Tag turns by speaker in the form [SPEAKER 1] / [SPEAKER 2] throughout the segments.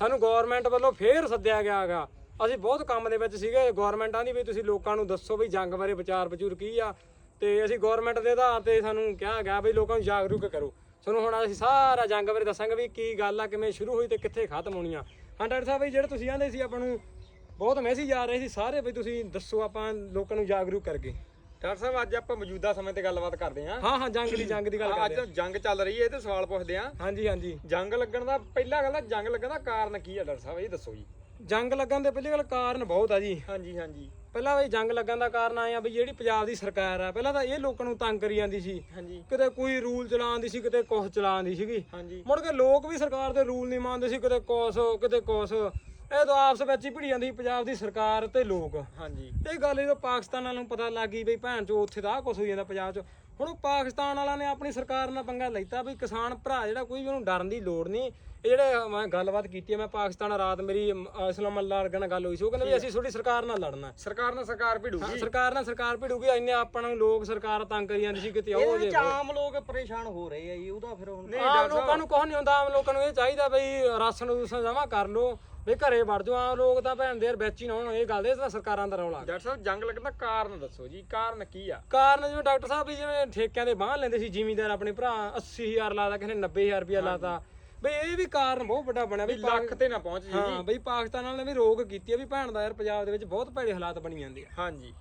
[SPEAKER 1] ਸਾਨੂੰ ਗਵਰਨਮੈਂਟ ਵੱਲੋਂ ਫੇਰ ਸੱਦਿਆ ਗਿਆ ਹੈਗਾ। ਅਸੀਂ ਬਹੁਤ ਕੰਮ ਦੇ ਵਿੱਚ ਸੀਗੇ। ਗਵਰਨਮੈਂਟਾਂ ਦੀ ਵੀ ਤੁਸੀਂ ਲੋਕਾਂ ਨੂੰ ਦੱਸੋ ਵੀ ਜੰਗ ਬਾਰੇ ਵਿਚਾਰ ਵਿਚੂਰ ਕੀ ਆ। ਤੇ ਅਸੀਂ ਗਵਰਨਮੈਂਟ ਦੇ ਆਧਾਰ ਤੇ ਸਾਨੂੰ ਕਿਹਾ ਗਿਆ ਵੀ ਲੋਕਾਂ ਨੂੰ ਜਾਗਰੂਕ ਕਰੋ। ਤੁਹਾਨੂੰ ਹੁਣ ਅਸੀਂ ਸਾਰਾ ਜੰਗ ਬਾਰੇ ਦੱਸਾਂਗੇ ਵੀ ਕੀ ਗੱਲ ਆ, ਕਿਵੇਂ ਸ਼ੁਰੂ ਹੋਈ ਤੇ ਕਿੱਥੇ ਖਤਮ ਹੋਣੀ ਆ। ਹਾਂ, ਡਾਕਟਰ ਸਾਹਿਬ ਵੀ ਜਿਹੜੇ ਤੁਸੀਂ ਆਂਦੇ ਸੀ ਆਪਾਂ ਨੂੰ, ਬਹੁਤ ਮੈਸੇਜ ਆ ਰਹੇ ਸੀ ਸਾਰੇ ਵੀ ਤੁਸੀਂ ਦੱਸੋ ਆਪਾਂ ਲੋਕਾਂ ਨੂੰ ਜਾਗਰੂਕ ਕਰਕੇ।
[SPEAKER 2] ਡਾਕਟਰ ਸਾਹਿਬ ਅੱਜ ਆਪਾਂ ਮੌਜੂਦਾ ਸਮੇਂ ਤੇ ਗੱਲਬਾਤ ਕਰਦੇ ਹਾਂ।
[SPEAKER 1] ਹਾਂ ਹਾਂ ਜੰਗ ਦੀ ਜੰਗ ਦੀ ਗੱਲ ਕਰਦੇ
[SPEAKER 2] ਅੱਜ ਜੰਗ ਚੱਲ ਰਹੀ ਹੈ ਤੇ ਸਵਾਲ ਪੁੱਛਦੇ ਹਾਂ।
[SPEAKER 1] ਹਾਂਜੀ ਹਾਂਜੀ।
[SPEAKER 2] ਜੰਗ ਲੱਗਣ ਦਾ ਪਹਿਲਾ ਗੱਲ ਜੰਗ ਲੱਗਣ ਦਾ ਕਾਰਨ ਕੀ ਹੈ ਡਾਕਟਰ ਸਾਹਿਬ ਇਹ ਦੱਸੋ ਜੀ।
[SPEAKER 1] ਜੰਗ ਲੱਗਣ ਦੇ ਪਹਿਲੀ ਗੱਲ ਕਾਰਨ ਬਹੁਤ ਆ ਜੀ।
[SPEAKER 2] ਹਾਂਜੀ ਹਾਂਜੀ।
[SPEAKER 1] ਪਹਿਲਾਂ ਵੀ ਜੰਗ ਲੱਗਣ ਦਾ ਕਾਰਨ ਆਇਆ ਵੀ ਜਿਹੜੀ ਪੰਜਾਬ ਦੀ ਸਰਕਾਰ ਆ ਪਹਿਲਾਂ ਤਾਂ ਇਹ ਲੋਕਾਂ ਨੂੰ ਤੰਗ ਕਰੀ ਜਾਂਦੀ ਸੀ।
[SPEAKER 2] ਹਾਂਜੀ।
[SPEAKER 1] ਕਿਤੇ ਕੋਈ ਰੂਲ ਚਲਾਉਂਦੀ ਸੀ ਕਿਤੇ ਕੁਛ ਚਲਾਉਂਦੀ ਸੀਗੀ।
[SPEAKER 2] ਹਾਂਜੀ।
[SPEAKER 1] ਮੁੜ ਕੇ ਲੋਕ ਵੀ ਸਰਕਾਰ ਦੇ ਰੂਲ ਨਹੀਂ ਮੰਨਦੇ ਸੀ ਕਿਤੇ ਕੁਛ ਕਿਤੇ ਕੁਛ। ਇਹ ਤਾਂ ਆਪਸ ਵਿੱਚ ਹੀ ਭਿੜੀ ਜਾਂਦੀ ਸੀ ਪੰਜਾਬ ਦੀ ਸਰਕਾਰ ਤੇ ਲੋਕ।
[SPEAKER 2] ਹਾਂਜੀ।
[SPEAKER 1] ਇਹ ਗੱਲ ਜਦੋਂ ਪਾਕਿਸਤਾਨ ਵਾਲਿਆਂ ਨੂੰ ਪਤਾ ਲੱਗ ਗਈ ਬਈ ਭੈਣ ਚੋ ਉੱਥੇ ਦਾ ਆਹ ਕੁਛ ਹੋਈ ਜਾਂਦਾ ਪੰਜਾਬ 'ਚ। ਹੁਣ ਉਹ ਪਾਕਿਸਤਾਨ ਵਾਲਿਆਂ ਨੇ ਆਪਣੀ ਸਰਕਾਰ ਨਾਲ ਪੰਗਾ ਲੈਤਾ ਵੀ ਕਿਸਾਨ ਭਰਾ ਜਿਹੜਾ ਕੋਈ ਵੀ ਉਹਨੂੰ ਡਰਨ ਦੀ ਲੋੜ ਨਹੀਂ। ਇਹ ਜਿਹੜੇ ਮੈਂ ਗੱਲਬਾਤ ਕੀਤੀ ਹੈ ਮੈਂ ਪਾਕਿਸਤਾਨ ਰਾਤ ਮੇਰੀ ਅਮ, ਇਸਲਾਮ ਅੱਲਾ ਨਾਲ ਗੱਲ ਹੋਈ ਸੀ ਉਹ ਕਹਿੰਦੇ ਵੀ ਅਸੀਂ ਤੁਹਾਡੀ ਸਰਕਾਰ ਨਾਲ ਲੜਨਾ
[SPEAKER 2] ਸਰਕਾਰ ਨਾਲ ਸਰਕਾਰ ਭਿੜੂਗੀ।
[SPEAKER 1] ਸਰਕਾਰ ਨਾਲ ਸਰਕਾਰ ਭਿੜੂਗੀ ਇੰਨੇ ਆਪਾਂ ਨੂੰ ਲੋਕ ਸਰਕਾਰ ਤੰਗ ਕਰੀ ਜਾਂਦੀ ਸੀ ਕਿਤੇ ਉਹ ਜੇ
[SPEAKER 3] ਵਿੱਚ ਆਮ ਲੋਕ ਪਰੇਸ਼ਾਨ ਹੋ ਰਹੇ ਆ ਜੀ ਉਹਦਾ ਫਿਰ ਹੁਣ
[SPEAKER 1] ਆਮ ਲੋਕਾਂ ਨੂੰ ਕੁਛ ਨਹੀਂ ਹੁੰਦਾ ਆਮ ਲੋਕਾਂ ਨੂੰ ਇਹ ਚਾਹੀਦਾ ਬਈ ਰਾਸ਼ਨ ਰੂਸ਼ਨ ਜਮਾ ਕਰ ਲੋ ਵੀ ਘਰੇ ਵੜ ਜਾਓ ਆਮ ਲੋਕ ਤਾਂ ਭੈਣ ਦੇ ਯਾਰ ਵਿੱਚ ਹੀ ਨਾ ਹੋਣ ਇਹ ਗੱਲ ਦੇ ਤਾਂ ਸਰਕਾਰਾਂ ਦਾ ਰੌਲਾ।
[SPEAKER 2] ਡਾਕਟਰ ਸਾਹਿਬ ਜੰਗ ਲੱਗਣ ਦਾ ਕਾਰਨ ਦੱਸੋ ਜੀ ਕਾਰਨ ਕੀ ਆ?
[SPEAKER 1] ਕਾਰਨ ਜਿਵੇਂ ਡਾਕਟਰ ਸਾਹਿਬ ਵੀ ਜਿਵੇਂ ਠੇਕਿਆਂ ਦੇ ਬਾਹ ਲੈਂਦੇ ਸੀ ਜ਼ਿਮੀਂਦਾਰ ਆਪਣੇ ਭਰਾ 80000 ਲਾਦਾ ਕਿਸੇ ਨੇ 90000 ਰੁਪਇਆ ਲਾਤਾ। ਬਈ ਇਹ ਵੀ ਕਾਰਨ ਬਹੁਤ ਵੱਡਾ ਬਣਿਆ ਵੀ
[SPEAKER 2] ਲੱਖ ਤੇ ਨਾ ਪਹੁੰਚ ਜੀ।
[SPEAKER 1] ਹਾਂ ਬਈ ਪਾਕਿਸਤਾਨ ਵਾਲਿਆਂ ਨੇ ਵੀ ਰੋਕ ਕੀਤੀ ਆ ਵੀ ਭੈਣ ਦਾ ਯਾਰ ਪੰਜਾਬ ਦੇ ਵਿੱਚ ਬਹੁਤ ਭੈੜੇ ਹਾਲਾਤ ਬਣੀ ਜਾਂਦੇ ਆ।
[SPEAKER 2] ਹਾਂਜੀ।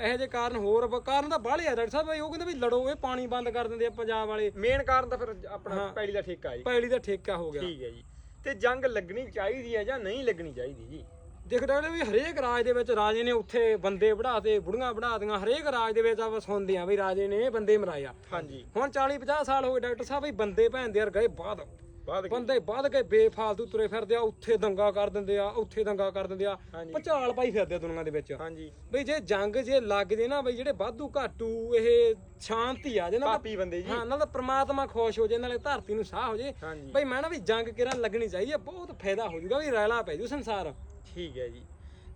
[SPEAKER 1] ਇਹੋ ਜਿਹੇ ਕਾਰਨ ਹੋਰ ਕਾਰਨ ਤਾਂ ਬਾਹਲੇ ਆ ਡਾਕਟਰ ਸਾਹਿਬ ਬਈ ਉਹ ਕਹਿੰਦੇ ਵੀ ਲੜੋ ਇਹ ਪਾਣੀ ਬੰਦ ਕਰ ਦਿੰਦੇ ਆ ਪੰਜਾਬ ਵਾਲੇ।
[SPEAKER 2] ਮੇਨ ਕਾਰਨ ਤਾਂ ਫਿਰ ਆਪਣਾ ਪੈਲੀ ਦਾ ਠੇਕਾ ਜੀ।
[SPEAKER 1] ਪੈਲੀ ਦਾ ਠੇਕਾ ਹੋ ਗਿਆ।
[SPEAKER 2] ਠੀਕ ਹੈ ਜੀ। ਤੇ ਜੰਗ ਲੱਗਣੀ ਚਾਹੀਦੀ ਹੈ ਜਾਂ ਨਹੀਂ ਲੱਗਣੀ ਚਾਹੀਦੀ ਜੀ?
[SPEAKER 1] ਦੇਖ ਡਾਕਟਰ ਵੀ ਹਰੇਕ ਰਾਜ ਦੇ ਵਿੱਚ ਰਾਜੇ ਨੇ ਉੱਥੇ ਬੰਦੇ ਵਧਾਤੇ ਬੁੜੀਆਂ ਵਧਾਤੀਆਂ ਹਰੇਕ ਰਾਜ ਦੇ ਵਿੱਚ ਆਪਾਂ ਸੁਣਦੇ ਆ ਵੀ ਰਾਜੇ ਨੇ ਬੰਦੇ ਮਰਾਏ ਆ।
[SPEAKER 2] ਹਾਂਜੀ।
[SPEAKER 1] ਹੁਣ 40 50 ਸਾਲ ਹੋ ਗਏ ਡਾਕਟਰ ਸਾਹਿਬ ਵੀ ਬੰਦੇ ਭੈਣ ਦੇ ਯਾਰ ਗਏ ਬਾਅਦ।
[SPEAKER 2] ਬਾਅਦ?
[SPEAKER 1] ਬੰਦੇ ਵੱਧ ਕੇ ਬੇਫਾਲਤੂ ਤੁਰੇ ਫਿਰਦੇ ਆ ਉੱਥੇ ਦੰਗਾ ਕਰ ਦਿੰਦੇ ਆ ਉੱਥੇ ਦੰਗਾ ਕਰ ਦਿੰਦੇ ਆ। ਭਚਾਲ ਪਾਈ ਫਿਰਦੇ ਆ ਦੁਨੀਆ ਦੇ ਵਿੱਚ।
[SPEAKER 2] ਹਾਂਜੀ।
[SPEAKER 1] ਬਈ ਜੇ ਜੰਗ ਜੇ ਲੱਗ ਜੇ ਨਾ ਬਈ ਜਿਹੜੇ ਵਾਧੂ ਘਾਟੂ ਇਹ ਸ਼ਾਂਤੀ ਆ ਜੇ ਨਾ
[SPEAKER 2] ਪਾਪੀ ਬੰਦੇ ਜੀ।
[SPEAKER 1] ਹਾਂ ਨਾਲ ਪ੍ਰਮਾਤਮਾ ਖੁਸ਼ ਹੋ ਜੇ ਨਾਲੇ ਧਰਤੀ ਨੂੰ ਸਾਹ ਹੋ ਜੇ। ਬਈ ਮੈਂ ਨਾ ਵੀ ਜੰਗ ਕਿਰਾਂ ਲੱਗਣੀ ਚਾਹੀਦੀ ਆ ਬਹੁਤ ਫਾਇਦਾ ਹੋ ਜਾਊਗਾ ਵੀ ਰੈਲਾ ਪੈ ਜੂ ਸੰਸਾਰ।
[SPEAKER 2] ਠੀਕ ਹੈ ਜੀ।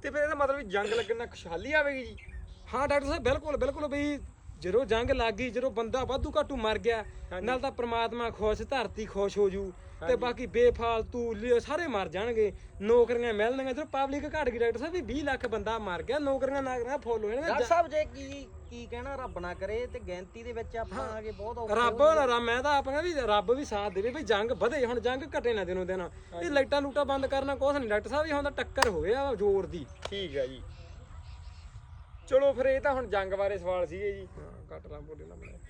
[SPEAKER 2] ਤੇ ਫਿਰ ਇਹਦਾ ਮਤਲਬ ਵੀ ਜੰਗ ਲੱਗਣ ਨਾਲ ਖੁਸ਼ਹਾਲੀ ਆਵੇਗੀ ਜੀ?
[SPEAKER 1] ਹਾਂ ਡਾਕਟਰ ਸਾਹਿਬ ਬਿਲਕੁਲ ਬਿਲਕੁਲ ਬਈ ਜਦੋਂ ਜੰਗ ਲੱਗ ਗਈ ਜਦੋਂ ਬੰਦਾ ਵਾਧੂ ਘਾਟੂ ਮਰ ਗਿਆ ਨਾਲ ਤਾਂ ਪ੍ਰਮਾਤਮਾ ਖੁਸ਼ ਧਰਤੀ ਖੁਸ਼ ਹੋ ਜੂ। ਤੇ ਬਾਕੀ ਬੇਫਾਲਤੂ ਲ- ਸਾਰੇ ਮਰ ਜਾਣਗੇ। ਨੌਕਰੀਆਂ ਮਿਲਣਗੀਆਂ। ਜਦੋਂ ਪਬਲਿਕ ਘਟ ਗਈ ਡਾਕਟਰ ਸਾਹਿਬ ਵੀ 20 ਲੱਖ ਬੰਦਾ ਮਰ ਗਿਆ। ਨੌਕਰੀਆਂ ਨਾਗਰੀਆਂ ਫੁੱਲ ਹੋ
[SPEAKER 3] ਡਾਕਟਰ ਸਾਹਿਬ ਜੇ ਕੀ ਕੀ ਕਹਿਣਾ ਰੱਬ ਨਾ ਕਰੇ ਤੇ ਗਿਣਤੀ ਦੇ ਵਿੱਚ ਆਪਾਂ ਆਗੇ ਬਹੁਤ ਔਖੇ
[SPEAKER 1] ਰੱਬ ਨਾ ਰੱਬ ਮੈਂ ਤਾਂ ਆਪਾਂ ਵੀ ਰੱਬ ਵੀ ਸਾਥ ਦੇਵੇ ਵੀ ਜੰਗ ਵਧੇ। ਹੁਣ ਜੰਗ ਘਟੇ ਨਾ ਦਿਨੋਂ ਦਿਨ। ਇਹ ਲਾਈਟਾਂ ਲੂਟਾਂ ਬੰਦ ਕਰਨਾ ਕੁਛ ਨਹੀਂ। ਡਾਕਟਰ ਸਾਹਿਬ ਇਹ ਹੁਣ ਤਾਂ ਟੱਕਰ ਹੋਵੇ ਆ ਜ਼ੋਰ ਦੀ।
[SPEAKER 2] ਠੀਕ ਹੈ ਜੀ। ਚਲੋ ਫਿਰ ਇਹ ਤਾਂ ਹੁਣ ਜੰਗ ਬਾਰੇ ਸਵਾਲ ਸੀਗੇ ਜੀ।
[SPEAKER 1] kaat rambo di lamne